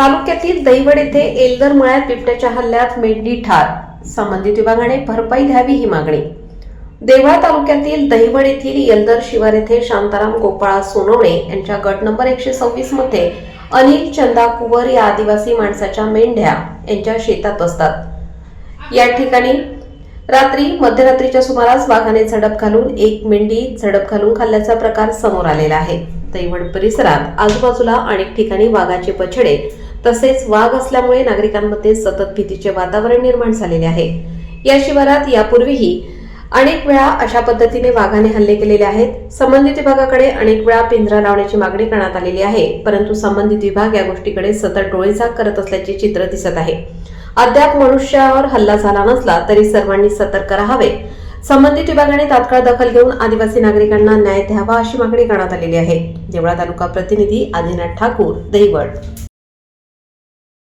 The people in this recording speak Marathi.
तालुक्यातील दैवड येथे एल्दर मळ्यात बिबट्याच्या हल्ल्यात मेंढी ठार. संबंधित विभागाने भरपाई द्यावी ही मागणी. देवळा तालुक्यातील दहिवड येथील येल्दर शिवार येथे शांताराम गोपाळा सोनवणे यांच्या गट नंबर एकशे सव्वीसमध्ये अनिल चंदा कुवर या आदिवासी माणसाच्या मेंढ्या यांच्या शेतात बसतात. या ठिकाणी रात्री मध्यरात्रीच्या सुमारास वाघाने झडप घालून एक मेंढी झडप घालून खाल्ल्याचा प्रकार समोर आलेला आहे. दैवड परिसरात आजूबाजूला अनेक ठिकाणी वाघाचे बछडे तसेच वाघ असल्यामुळे नागरिकांमध्ये सतत भीतीचे वातावरण निर्माण झालेले आहे. या शिवारात यापूर्वीही अनेक वेळा अशा पद्धतीने वाघाने हल्ले केलेले आहेत. संबंधित विभागाकडे अनेक वेळा पिंजरा लावण्याची मागणी करण्यात आलेली आहे परंतु संबंधित विभाग या गोष्टीकडे सतत डोळेझाक करत असल्याचे चित्र दिसत आहे. अद्याप मनुष्यावर हल्ला झाला नसला तरी सर्वांनी सतर्क राहावे. संबंधित विभागाने तात्काळ दखल घेऊन आदिवासी नागरिकांना न्याय द्यावा अशी मागणी करण्यात आलेली आहे. देवळा तालुका प्रतिनिधी आदिनाथ ठाकूर दहिवड.